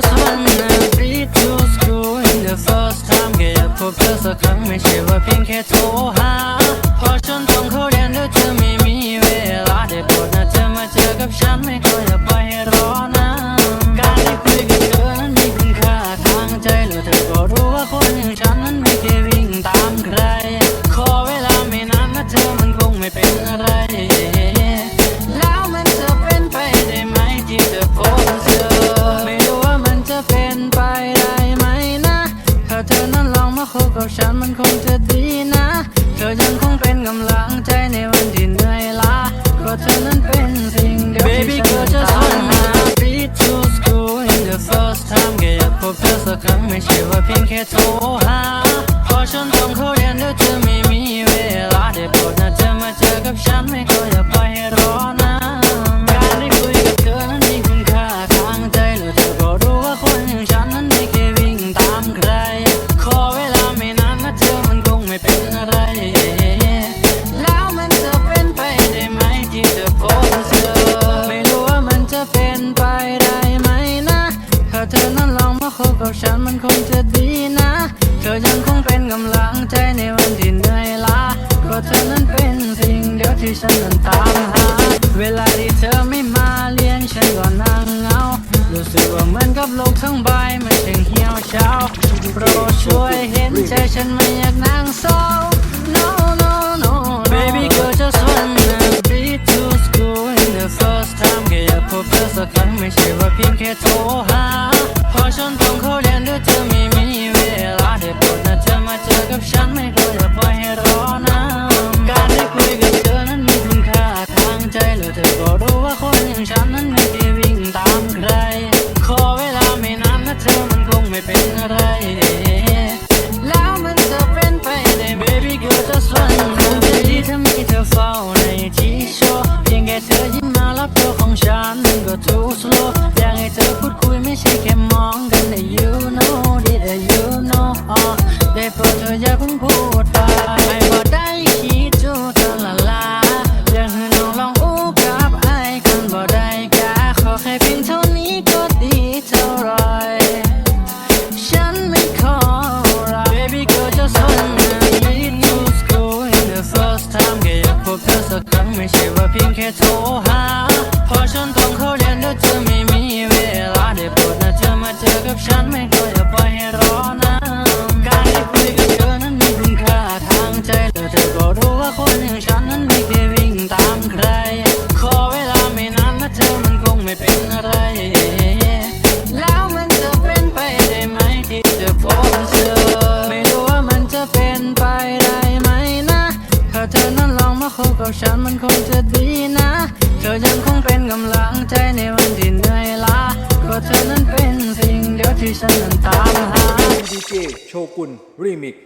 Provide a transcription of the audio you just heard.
just one minute free to screw in the first time Get up for plus, I can't make sure I pink at คบกับฉันมันคงจะดีนะ เธอยังคงเป็นกำลังใจในวันที่เหนื่อยล้าก็เธอนั้นเป็นสิ่งเดียวที่ฉันตามหา Beat to school in the first time แค่อยากพบเธอสักครั้งไม่ใช่ว่าเพียงแค่โทรหาเพราะฉันต้องเข้าเรียนด้วยเธอไม่มีเวลาได้โปรดนะเธอมาเจอกับฉันไม่ก็อย่ คงจะดีนะ เธอยังคงเป็นกำลังใจในวันที่เหนื่อยล้าก็เธอนั้นเป็นสิ่งเดียวที่ฉันนั้นตามหา เวลาที่เธอไม่มาเลี้ยงฉันก็นั่งเหงา รู้สึกว่าเหมือนกับโลกทั้งใบมันช่างเหี่ยวเฉาโปรดช่วยเห็นใจฉันไม่อยากนั่งเศร้า no no no baby girl just wanna be to school in the first time แค่อยากพบเธอสักครั้งไม่ใช่ว่าเพียงแค่โทรหา เพราะฉันต้องเข้าเรียนด้วยเธอไม่มีเวลาได้โปรดนะเธอมาเจอกับฉันไม่ก็อย่าปล่อยให้รอนานการได้คุยกับเธอนั้นมีคุณค่าทางใจแล้วเธอก็รู้ว่าคนอย่างฉันนั้นไม่ได้วิ่งตามใคร ขอเวลาไม่นานนะเธอมันคงไม่เป็นอะไร แล้วมันจะเป็นไปได้ baby girl just one คงจะดีถ้ามีเธอเฝ้าในที่โชว์เพียงแค่เธอยิ้มมารับตัวของฉันก็ too slow อยากให้เธอพูดคุยไม่ใช่แค่ องกันแต่ you know did you know อ๋อได้โปรดเธออย่าเพิ่งพูดไปให้บ่ได้คิดจูเธอละลาอยากให้น้องลองอู้กับไอ้กันบ่ได้กะขอแค่เพียงเท่านี้ก็ดีเท่าไรฉันไม่ขอรัก Baby girl just wanna lead to school in the first time แค่อยากพบเธอสักครั้งไม่ใช่ว่าเพียงแค่โทรหา ฉันไม่ก็อย่าปล่อยให้รอนานการได้คุยกับเธอนั้นมีคุณค่าทางใจแล้วเธอก็รู้ว่าคนอย่างฉันนั้นไม่เคยวิ่งตามใคร ขอเวลาไม่นานนะเธอมันคงไม่เป็นอะไร แล้วมันจะเป็นไปได้ไหมที่จะพบเธอ ไม่รู้ว่ามันจะเป็นไปได้ไหมนะ ถ้าเธอนั้นลองมาคบกับฉันมันคงจะดีนะ เธอยังคงเป็นกำลังใจในวัน ที่ฉันนั้นตามหาดีเจโชกุนรีมิก